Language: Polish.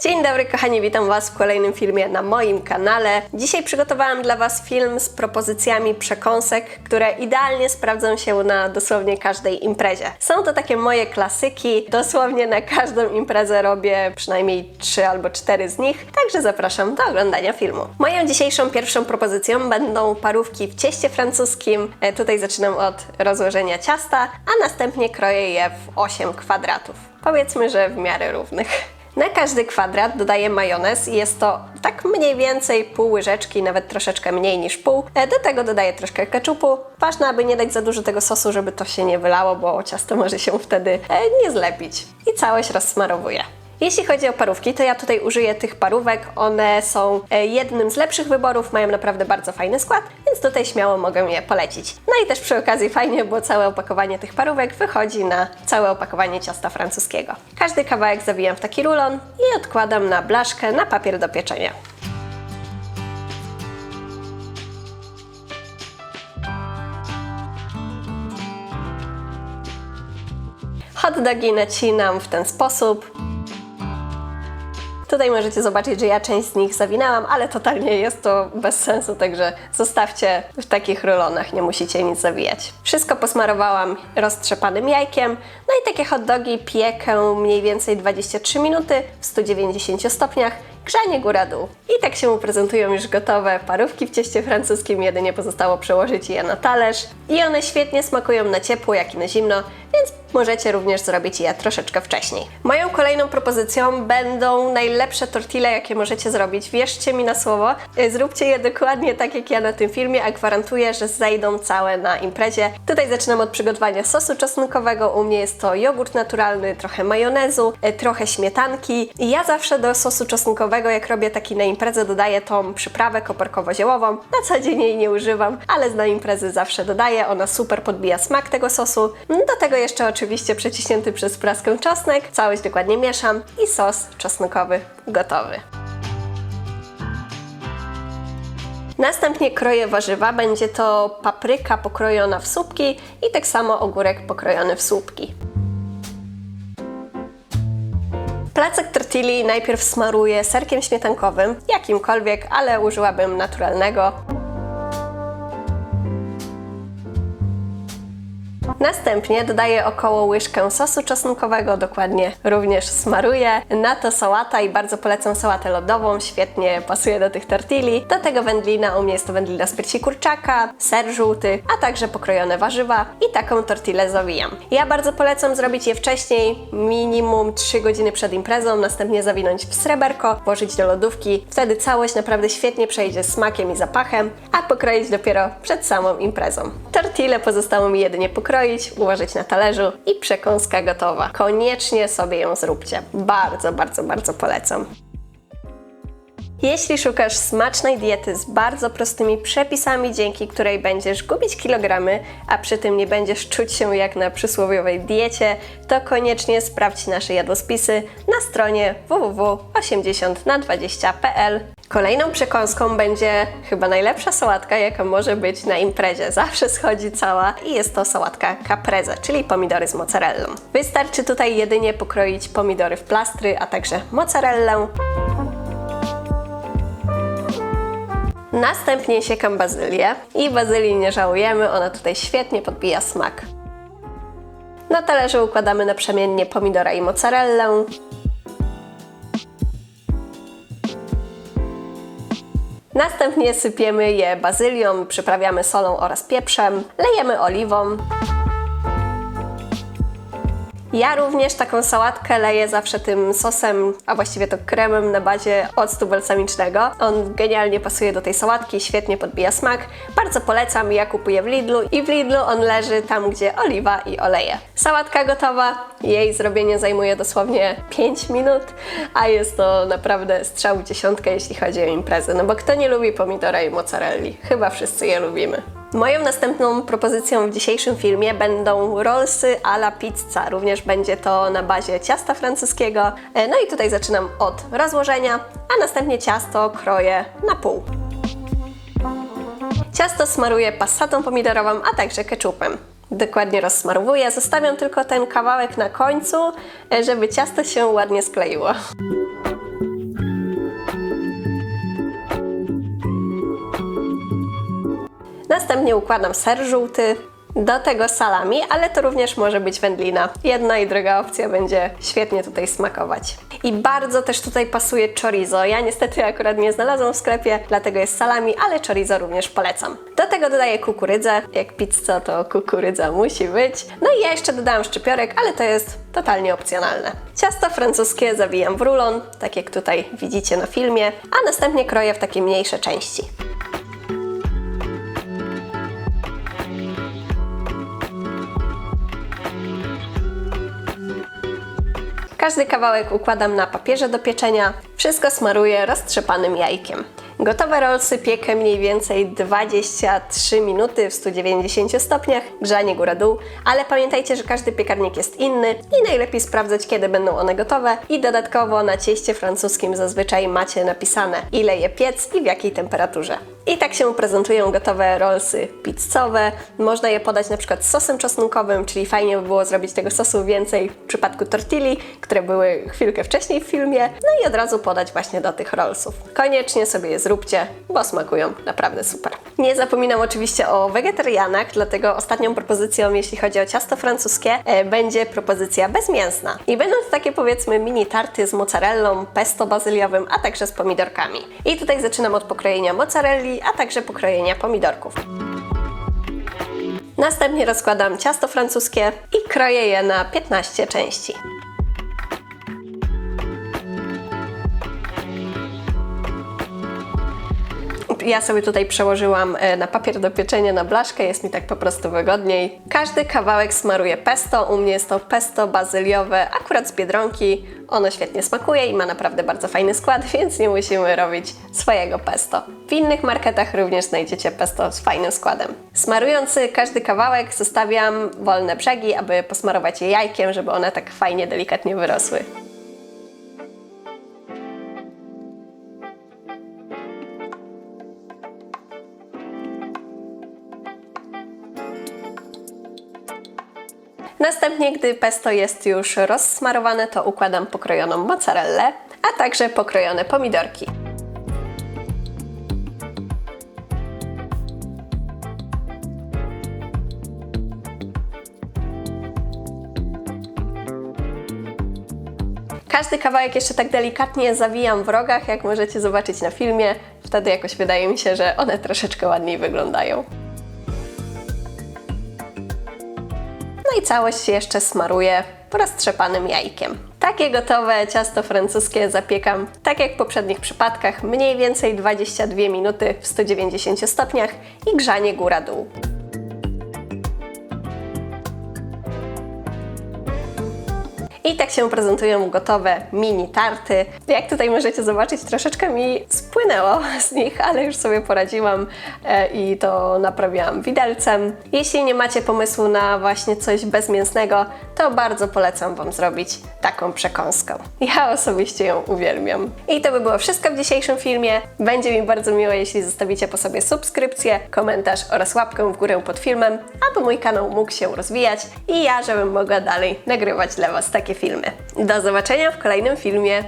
Dzień dobry kochani, witam Was w kolejnym filmie na moim kanale. Dzisiaj przygotowałam dla Was film z propozycjami przekąsek, które idealnie sprawdzą się na dosłownie każdej imprezie. Są to takie moje klasyki, dosłownie na każdą imprezę robię przynajmniej 3 albo 4 z nich, także zapraszam do oglądania filmu. Moją dzisiejszą pierwszą propozycją będą parówki w cieście francuskim. E, Tutaj zaczynam od rozłożenia ciasta, a następnie kroję je w 8 kwadratów. Powiedzmy, że w miarę równych. Na każdy kwadrat dodaję majonez i jest to tak mniej więcej pół łyżeczki, nawet troszeczkę mniej niż pół. E, Do tego dodaję troszkę keczupu. Ważne, aby nie dać za dużo tego sosu, żeby to się nie wylało, bo ciasto może się wtedy e, nie zlepić. I całość rozsmarowuję. Jeśli chodzi o parówki, to ja tutaj użyję tych parówek. One są e, jednym z lepszych wyborów, mają naprawdę bardzo fajny skład, więc tutaj śmiało mogę je polecić. No i też przy okazji fajnie, bo całe opakowanie tych parówek wychodzi na całe opakowanie ciasta francuskiego. Każdy kawałek zawijam w taki rulon i odkładam na blaszkę na papier do pieczenia. Hot dogi nacinam w ten sposób. Tutaj możecie zobaczyć, że ja część z nich zawinęłam, ale totalnie jest to bez sensu, także zostawcie w takich rulonach, nie musicie nic zawijać. Wszystko posmarowałam roztrzepanym jajkiem, no i takie hot dogi piekę mniej więcej 23 minuty w 190 stopniach, grzanie góra-dół. I tak się prezentują już gotowe parówki w cieście francuskim, jedynie pozostało przełożyć je na talerz. I one świetnie smakują na ciepło, jak i na zimno, więc możecie również zrobić je troszeczkę wcześniej. Moją kolejną propozycją będą najlepsze tortille, jakie możecie zrobić. Wierzcie mi na słowo, y, zróbcie je dokładnie tak jak ja na tym filmie, a gwarantuję, że zejdą całe na imprezie. Tutaj zaczynam od przygotowania sosu czosnkowego. U mnie jest to jogurt naturalny, trochę majonezu, y, trochę śmietanki. I ja zawsze do sosu czosnkowego, jak robię taki na imprezę, dodaję tą przyprawę koperkowo-ziołową. Na co dzień jej nie używam, ale na imprezy zawsze dodaję. Ona super podbija smak tego sosu. Do tego jeszcze oczywiście przeciśnięty przez praskę czosnek. Całość dokładnie mieszam i sos czosnkowy gotowy. Następnie kroję warzywa. Będzie to papryka pokrojona w słupki i tak samo ogórek pokrojony w słupki. Placek tortilli najpierw smaruję serkiem śmietankowym, jakimkolwiek, ale użyłabym naturalnego. Następnie dodaję około łyżkę sosu czosnkowego, dokładnie również smaruję. Na to sałata i bardzo polecam sałatę lodową, świetnie pasuje do tych tortilli. Do tego wędlina, u mnie jest to wędlina z piersi kurczaka, ser żółty, a także pokrojone warzywa i taką tortillę zawijam. Ja bardzo polecam zrobić je wcześniej, minimum 3 godziny przed imprezą, następnie zawinąć w sreberko, włożyć do lodówki. Wtedy całość naprawdę świetnie przejdzie smakiem i zapachem, a pokroić dopiero przed samą imprezą. Tortillę pozostało mi jedynie pokroić, ułożyć na talerzu i przekąska gotowa. Koniecznie sobie ją zróbcie. Bardzo, bardzo, bardzo polecam. Jeśli szukasz smacznej diety z bardzo prostymi przepisami, dzięki której będziesz gubić kilogramy, a przy tym nie będziesz czuć się jak na przysłowiowej diecie, to koniecznie sprawdź nasze jadłospisy na stronie www.80na20.pl. Kolejną przekąską będzie chyba najlepsza sałatka, jaka może być na imprezie. Zawsze schodzi cała i jest to sałatka caprese, czyli pomidory z mozzarellą. Wystarczy tutaj jedynie pokroić pomidory w plastry, a także mozzarellę. Następnie siekam bazylię i bazylii nie żałujemy, ona tutaj świetnie podbija smak. Na talerzu układamy naprzemiennie pomidora i mozzarellę. Następnie sypiemy je bazylią, przyprawiamy solą oraz pieprzem, lejemy oliwą. Ja również taką sałatkę leję zawsze tym sosem, a właściwie to kremem na bazie octu balsamicznego. On genialnie pasuje do tej sałatki, świetnie podbija smak. Bardzo polecam, ja kupuję w Lidlu i w Lidlu on leży tam, gdzie oliwa i oleje. Sałatka gotowa, jej zrobienie zajmuje dosłownie 5 minut, a jest to naprawdę strzał w dziesiątkę, jeśli chodzi o imprezę. No bo kto nie lubi pomidora i mozzarelli? Chyba wszyscy je lubimy. Moją następną propozycją w dzisiejszym filmie będą rollsy a la pizza. Również będzie to na bazie ciasta francuskiego. E, No i tutaj zaczynam od rozłożenia, a następnie ciasto kroję na pół. Ciasto smaruję passatą pomidorową, a także ketchupem. Dokładnie rozsmarowuję, zostawiam tylko ten kawałek na końcu, e, żeby ciasto się ładnie skleiło. Następnie układam ser żółty, do tego salami, ale to również może być wędlina. Jedna i druga opcja będzie świetnie tutaj smakować. I bardzo też tutaj pasuje chorizo. Ja niestety akurat nie znalazłam w sklepie, dlatego jest salami, ale chorizo również polecam. Do tego dodaję kukurydzę. Jak pizza, to kukurydza musi być. No i ja jeszcze dodałam szczypiorek, ale to jest totalnie opcjonalne. Ciasto francuskie zawijam w rulon, tak jak tutaj widzicie na filmie, a następnie kroję w takie mniejsze części. Każdy kawałek układam na papierze do pieczenia. Wszystko smaruję roztrzepanym jajkiem. Gotowe rolsy piekę mniej więcej 23 minuty w 190 stopniach, grzanie góra-dół, ale pamiętajcie, że każdy piekarnik jest inny i najlepiej sprawdzać, kiedy będą one gotowe. I dodatkowo na cieście francuskim zazwyczaj macie napisane, ile je piec i w jakiej temperaturze. I tak się prezentują gotowe rolsy pizzowe. Można je podać na przykład sosem czosnkowym, czyli fajnie by było zrobić tego sosu więcej w przypadku tortilli, które były chwilkę wcześniej w filmie, no i od razu podać właśnie do tych rollsów. Koniecznie sobie je zróbcie, bo smakują naprawdę super. Nie zapominam oczywiście o wegetarianach, dlatego ostatnią propozycją, jeśli chodzi o ciasto francuskie, e, będzie propozycja bezmięsna. I będą to takie powiedzmy mini tarty z mozzarellą, pesto bazyliowym, a także z pomidorkami. I tutaj zaczynam od pokrojenia mozzarelli, a także pokrojenia pomidorków. Następnie rozkładam ciasto francuskie i kroję je na 15 części. Ja sobie tutaj przełożyłam e, na papier do pieczenia na blaszkę, jest mi tak po prostu wygodniej. Każdy kawałek smaruję pesto, u mnie jest to pesto bazyliowe, akurat z Biedronki. Ono świetnie smakuje i ma naprawdę bardzo fajny skład, więc nie musimy robić swojego pesto. W innych marketach również znajdziecie pesto z fajnym składem. Smarując każdy kawałek zostawiam wolne brzegi, aby posmarować je jajkiem, żeby one tak fajnie, delikatnie wyrosły. Następnie, gdy pesto jest już rozsmarowane, to układam pokrojoną mozzarellę, a także pokrojone pomidorki. Każdy kawałek jeszcze tak delikatnie zawijam w rogach, jak możecie zobaczyć na filmie. Wtedy jakoś wydaje mi się, że one troszeczkę ładniej wyglądają. I całość jeszcze smaruję roztrzepanym jajkiem. Takie gotowe ciasto francuskie zapiekam, tak jak w poprzednich przypadkach, mniej więcej 22 minuty w 190 stopniach i grzanie góra-dół. I tak się prezentują gotowe mini tarty. Jak tutaj możecie zobaczyć, troszeczkę mi spłynęło z nich, ale już sobie poradziłam e, i to naprawiłam widelcem. Jeśli nie macie pomysłu na właśnie coś bezmięsnego, to bardzo polecam Wam zrobić taką przekąskę. Ja osobiście ją uwielbiam. I to by było wszystko w dzisiejszym filmie. Będzie mi bardzo miło, jeśli zostawicie po sobie subskrypcję, komentarz oraz łapkę w górę pod filmem, aby mój kanał mógł się rozwijać i ja, żebym mogła dalej nagrywać dla Was takie filmy. Do zobaczenia w kolejnym filmie.